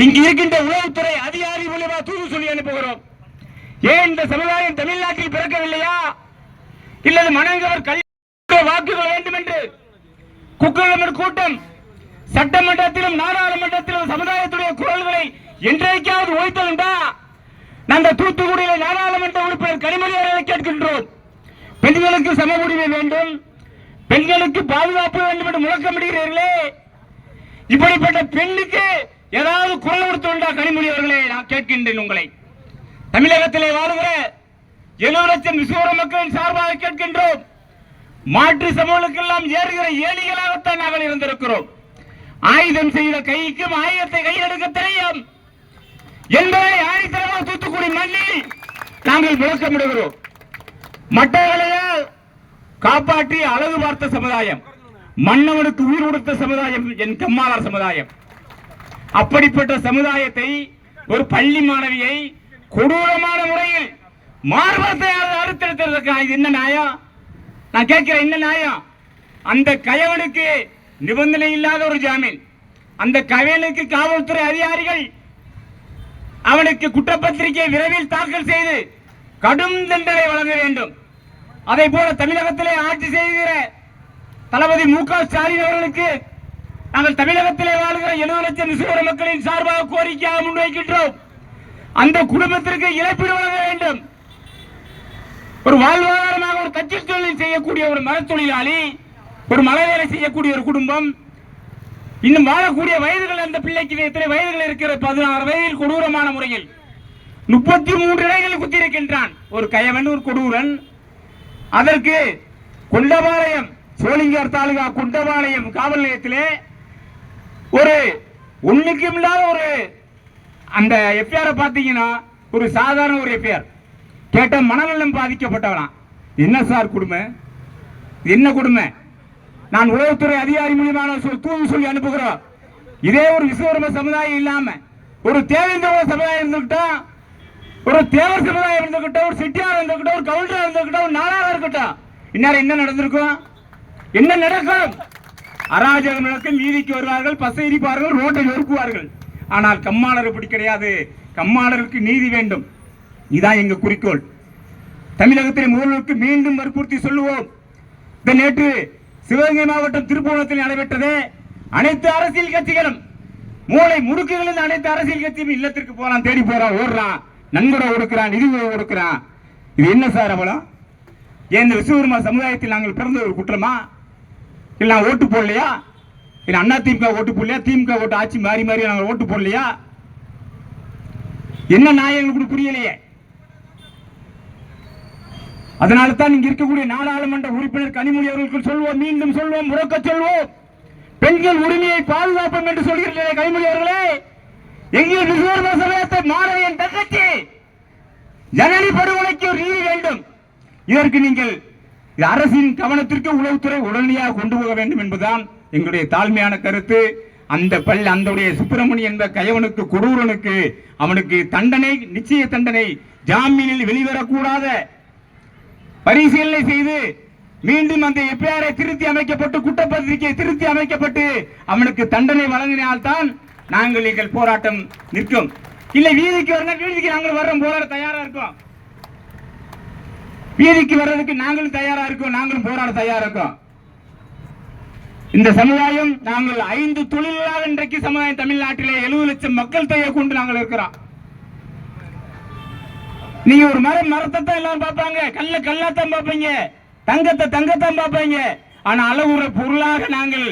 இங்கு இருக்கின்ற உளவுத்துறை அதிகாரி மூலியமா தூது சொல்லி அனுப்புகிறோம். ஏன் இந்த சமுதாயம் தமிழ்நாட்டில் பிறக்கவில்லையா? இல்லது மனங்கவர் கல்வி வாக்குகள் வேண்டும் என்று குக்கிரமர் கூட்டம் சட்டமன்றத்திலும் நாடாளுமன்றத்திலும் சமுதாயத்துடைய குரல்களை என்றைக்காவது ஓய்த்ததுண்டா நாங்கள் தூத்துக்குடியில் நாடாளுமன்ற உறுப்பினர் கனிமொழி அவர்களை கேட்கின்றோம். பெண்களுக்கு சம உரிமை வேண்டும். பெண்களுக்கு பாதுகாப்பு வேண்டும் என்று முழக்கமிடுகிறீர்களே. இப்படிப்பட்ட பெண்ணுக்கு ஏதாவது குரல் கொடுத்துண்டா கனிமொழி அவர்களே நான் கேட்கின்றேன் உங்களை. தமிழகத்திலே வாழுகிற எழுபது லட்சம் விசுவர மக்களின் சார்பாக கேட்கின்றோம். மாற்று சமூகங்களுக்கெல்லாம் ஏறுகிற ஏழிகளாகத்தான் நாங்கள் இருந்திருக்கிறோம். ஆயுதம் செய்த கைக்கும் ஆயுதத்தை கையில் எடுக்க தெரியும். என்பதை ஆயுதமாக தூத்துக்குடி மண்ணில் நாங்கள் முழக்கமிடுகிறோம் மட்டங்களையால் காப்பாற்றி அழகு பார்த்த சமுதாயம் மன்னவனுக்கு உயிர் கொடுத்த சமுதாயம் என் கம்மாளர் சமுதாயம். அப்படிப்பட்ட சமுதாயத்தை ஒரு பள்ளி மாணவியை கொடூரமான முறையில் மார்பத்தை அறுத்தெடுத்திருக்க இது என்ன நியாயம்? நான் கேட்கிறேன் என்ன நியாயம்? அந்த கயவனுக்கு நிபந்தனை இல்லாத ஒரு ஜாமீன். அந்த கயவனுக்கு காவல்துறை அதிகாரிகள் அவனுக்கு குற்றப்பத்திரிகை விரைவில் தாக்கல் செய்து கடும் தண்டனை வழங்க வேண்டும். அதை போல தமிழகத்திலே ஆட்சி செய்கிற தளபதி மு க ஸ்டாலின் அவர்களுக்கு நாங்கள் தமிழகத்திலே வாழ்கிற எழுபது லட்சம் நிசுவர மக்களின் சார்பாக கோரிக்கையாக முன்வைக்கின்றோம். அந்த குடும்பத்திற்கு இழப்பீடு வழங்க வேண்டும். ஒரு வாழ்வாதாரமாக ஒரு கட்சி தொழில் செய்யக்கூடிய ஒரு மரத்தொழிலாளி ஒரு மலை வேலை செய்யக்கூடிய ஒரு குடும்பம் இன்னும் வாழக்கூடிய வயதுகள் அந்த பிள்ளைக்கு எத்தனை வயதுகள் இருக்கிற பதினாறு வயதில் கொடூரமான முறையில். முப்பத்தி மூன்று இடைகளில் குத்தியிருக்கின்றான். ஒரு கயவன் ஒரு கொடூரன். அதற்கு கொண்டபாளையம் சோழிங்கர் தாலுகா குண்டபாளையம் காவல் நிலையத்திலே ஒரு ஒன்றுக்கும் இல்லாத ஒரு அந்த எஃப்ஐஆரை பார்த்தீங்கன்னா ஒரு சாதாரண ஒரு எஃப்ஐஆர் கேட்ட மனநலம் பாதிக்கப்பட்டவனாம் என்ன சார் கொடுமை? என்ன கொடுமை? நான் உளவுத்துறை அதிகாரி மூலியமான சொல் தூது சொல்லி அனுப்புகிறோம் இதே ஒரு விஸ்வகர்ம சமுதாயம் இல்லாம ஒரு தேவேந்திர சமுதாயம் இருந்துகிட்டா ஒரு தேவர் சமுதாயம் இருந்துகிட்டோம் ஒரு செட்டியார் இருந்துகிட்டோம் ஒரு கவுண்டர் இருந்துகிட்டோம் ஒரு நாளாக இருக்கட்டும் இந்நேரம் என்ன நடந்திருக்கும்? என்ன நடக்கும்? அராஜகம் நடக்கும் வீதிக்கு வருவார்கள் பசை எரிப்பார்கள் ரோட்டை நொறுக்குவார்கள். ஆனால் கம்மாளர் இப்படி கிடையாது. கம்மாளருக்கு நீதி வேண்டும். இதான் எங்க குறிக்கோள். தமிழகத்தின் முதல்வருக்கு மீண்டும் வற்புறுத்தி சொல்லுவோம். இந்த நேற்று சிவகங்கை மாவட்டம் திருப்பூணத்தில் நடைபெற்றது. அனைத்து அரசியல் கட்சிகளும் மூளை முடுக்குகளில் அனைத்து அரசியல் கட்சியும் இல்லத்திற்கு போறான் தேடி போறான் ஓடுறான். நன்கொடை கொடுக்கிறான் நிதி உதவி கொடுக்கிறான் இது என்ன சார் அவலம் ஏன் இந்த விஸ்வகர்மா சமுதாயத்தில் நாங்கள் பிறந்த ஒரு குற்றமா? இல்லை நான் ஓட்டு போடலையா? இல்லை அண்ணா திமுக ஓட்டு போடலையா? திமுக ஓட்டு ஆட்சி மாறி மாறி நாங்கள் ஓட்டு போடலையா? என்ன நாய் எங்களுக்கு புரியலையே. அதனால தான் இங்க இருக்கக்கூடிய நாடாளுமன்ற உறுப்பினர் கனிமொழி அவர்களுக்கு சொல்வோம் மீண்டும் சொல்வோம் முறக்க சொல்வோம். பெண்கள் உரிமையை பாதுகாப்போம் என்று சொல்கிறீர்களே கனிமொழி அவர்களே. எங்கள் விசுவர்ம சமயத்தை மாணவியின் தங்கச்சி? ஜனனி படுகொலைக்கு ஒரு நீதி வேண்டும். இதற்கு நீங்கள் அரசின் கவனத்திற்கு உளவுத்துறை உடனடியாக கொண்டு போக வேண்டும் என்பதுதான் எங்களுடைய தாழ்மையான கருத்து. அந்த பள்ளி அந்த சுப்பிரமணி என்ற கயவனுக்கு கொடூரனுக்கு அவனுக்கு தண்டனை நிச்சய தண்டனை ஜாமீனில் வெளிவரக்கூடாத பரிசீலனை செய்து மீண்டும் அந்த எஃப்ஐஆரை திருத்தி அமைக்கப்பட்டு குற்றப்பத்திரிகை திருத்தி அமைக்கப்பட்டு அவனுக்கு தண்டனை வழங்கினால்தான் நாங்கள் எங்கள் போராட்டம் நிற்கும். இல்லை வீதிக்கு வரணும் வீதிக்கு நாங்கள் வர்றோம் போராட தயாரா இருக்கோம். வீதிக்கு வர்றதுக்கு நாங்களும் தயாரா இருக்கோம் நாங்களும் போராட தயாரா இருக்கோம். இந்த சமுதாயம் நாங்கள் ஐந்து தொழிலாளர் இன்றைக்கு சமுதாயம் தமிழ்நாட்டிலே எழுபது லட்சம் மக்கள் தொகையை கொண்டு நாங்கள் இருக்கிறோம். நீங்க ஒரு மரம் மரத்தை தான் எல்லாம் பார்ப்பாங்க. கல்ல கல்லாத்தான் பார்ப்பீங்க. தங்கத்தை தங்கத்தான் பார்ப்பீங்க. ஆனா அளவுற பொருளாக நாங்கள்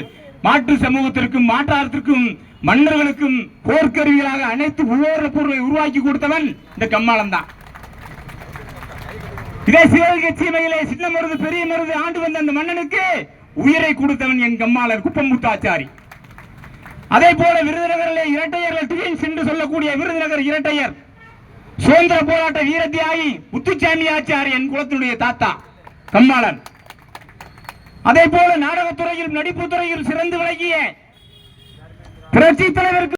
மாற்று சமூகத்திற்கும் மாற்றாரத்திற்கும் மன்னர்களுக்கும் போர்க்கருவிகளாக அனைத்து உலோர பொருளை உருவாக்கி கொடுத்தவன் இந்த கம்மாளம் தான் இதே சிவகங்கை சீமையிலே சின்ன மருது பெரிய மருது ஆண்டு வந்த அந்த மன்னனுக்கு உயிரை கொடுத்தவன் என் கம்மாளர் குப்பமுத்தாச்சாரி. அதே போல விருதுநகரிலே இரட்டையர்கள் ட்வின்ஸ் என்று சொல்லக்கூடிய விருதுநகர் இரட்டையர் சுதந்திர போராட்ட வீரத்தியாகி முத்துச்சாமி ஆச்சாரி என் குலத்தினுடைய தாத்தா கம்மாளன். அதே போல நாடகத்துறையில் நடிப்பு துறையில் சிறந்து விளங்கிய புரட்சி தலைவருக்கு